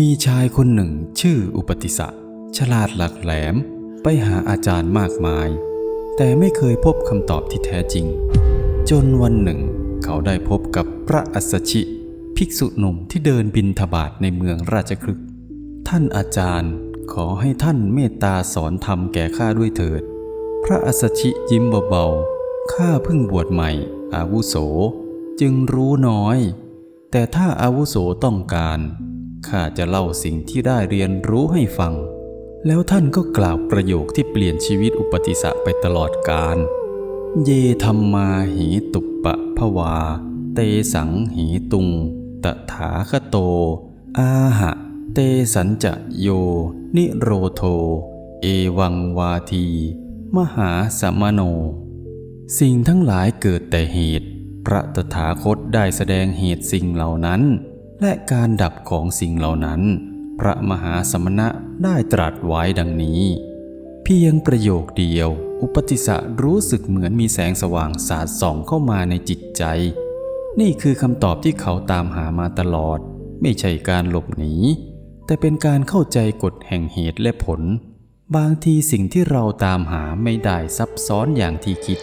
มีชายคนหนึ่งชื่ออุปติสะฉลาดหลักแหลมไปหาอาจารย์มากมาย แต่ไม่เคยพบคำตอบที่แท้จริง จนวันหนึ่ง เขาได้พบกับพระอัสสชิ ภิกษุหนุ่มที่เดินบินทบาทในเมืองราชคลึก ท่านอาจารย์ขอให้ท่านเมตตาสอนธรรมแก่ข้าด้วยเถิด พระอัสสชิยิ้มเบาๆข้าเพิ่งบวชใหม่ อาวุโส จึงรู้น้อย แต่ถ้าอาวุโสต้องการ ข้าจะเล่าสิ่งที่ได้เรียนรู้ให้ฟัง แล้วท่านก็กล่าวประโยคที่เปลี่ยนชีวิตอุปติสะไปตลอดกาล เยธรรมาหีตุปปะภวา เตสังหีตุง ตถาคโต อาหะ เตสัญจะโย นิโรโท เอวังวาที มหาสมโน สิ่งทั้งหลายเกิดแต่เหตุ พระตถาคตได้แสดงเหตุสิ่งเหล่านั้น และการดับของสิ่งเหล่านั้น พระมหาสมณะได้ตรัสไว้ดังนี้ เพียงประโยคเดียว อุปติสสะรู้สึกเหมือนมีแสงสว่างสาดส่องเข้ามาในจิตใจ นี่คือคำตอบที่เขาตามหามาตลอด ไม่ใช่การหลบหนี แต่เป็นการเข้าใจกฎแห่งเหตุและผล บางทีสิ่งที่เราตามหาไม่ได้ซับซ้อนอย่างที่คิด